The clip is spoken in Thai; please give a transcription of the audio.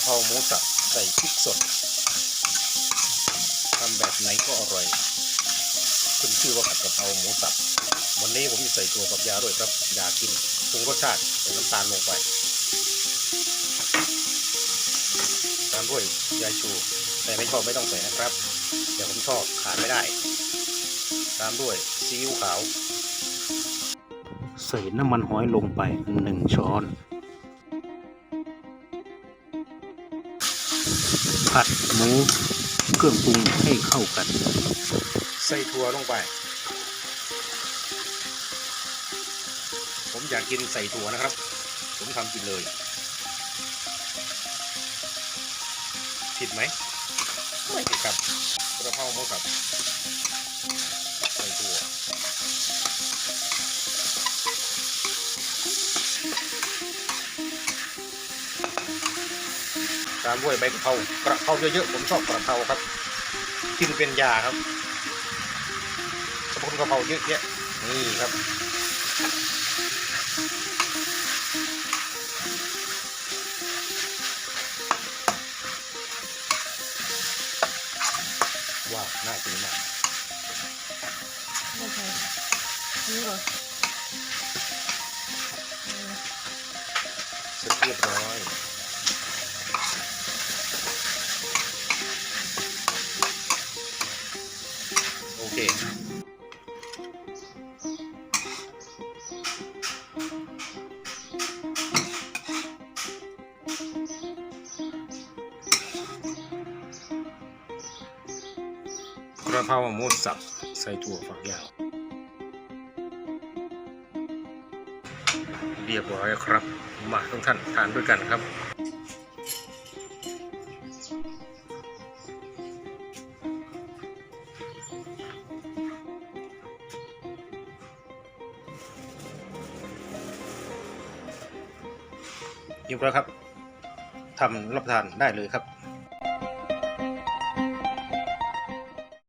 ระเพราหมูสับใส่พริกสดทำแบบไหนก็อร่อยขึ้นชื่อว่าผัดกะเพราหมูสับวันนี้ผมจะใส่ตัวกับยาด้วยครับยากินปรุงรสชาติใส่น้ำตาลลงไปตามด้วยยาชูแต่ไม่ชอบไม่ต้องใส่นะครับแต่ผมชอบขาดไม่ได้ ตามด้วยซีอิ๊วขาว ใส่น้ำมันหอยลงไปหนึ่งช้อน ผัดหมูเครื่องปรุงให้เข้ากัน ใส่ถั่วลงไป ผมอยากกินใส่ถั่วนะครับ ผมทำกินเลย ผิดไหมไม่ผิดครับกระเพราหมูสับใส่ถั่ว ตามด้วยใบกะเพรากระเพราเยอะๆผมชอบกระเพราครับกินเป็นยาครับสรรพคุณกระเพราเยอะแยะนี่ครับว้าวน่ากินมากไม่ใช่นี่ก่อนอืมเสร็จเรียบร้อย โอเค กระเพราหมูสับใส่ถั่วฝักยาว เรียบร้อยครับ มาทุกท่านทานด้วยกันครับ เรียบร้อยครับทำรับประทานได้เลยครับ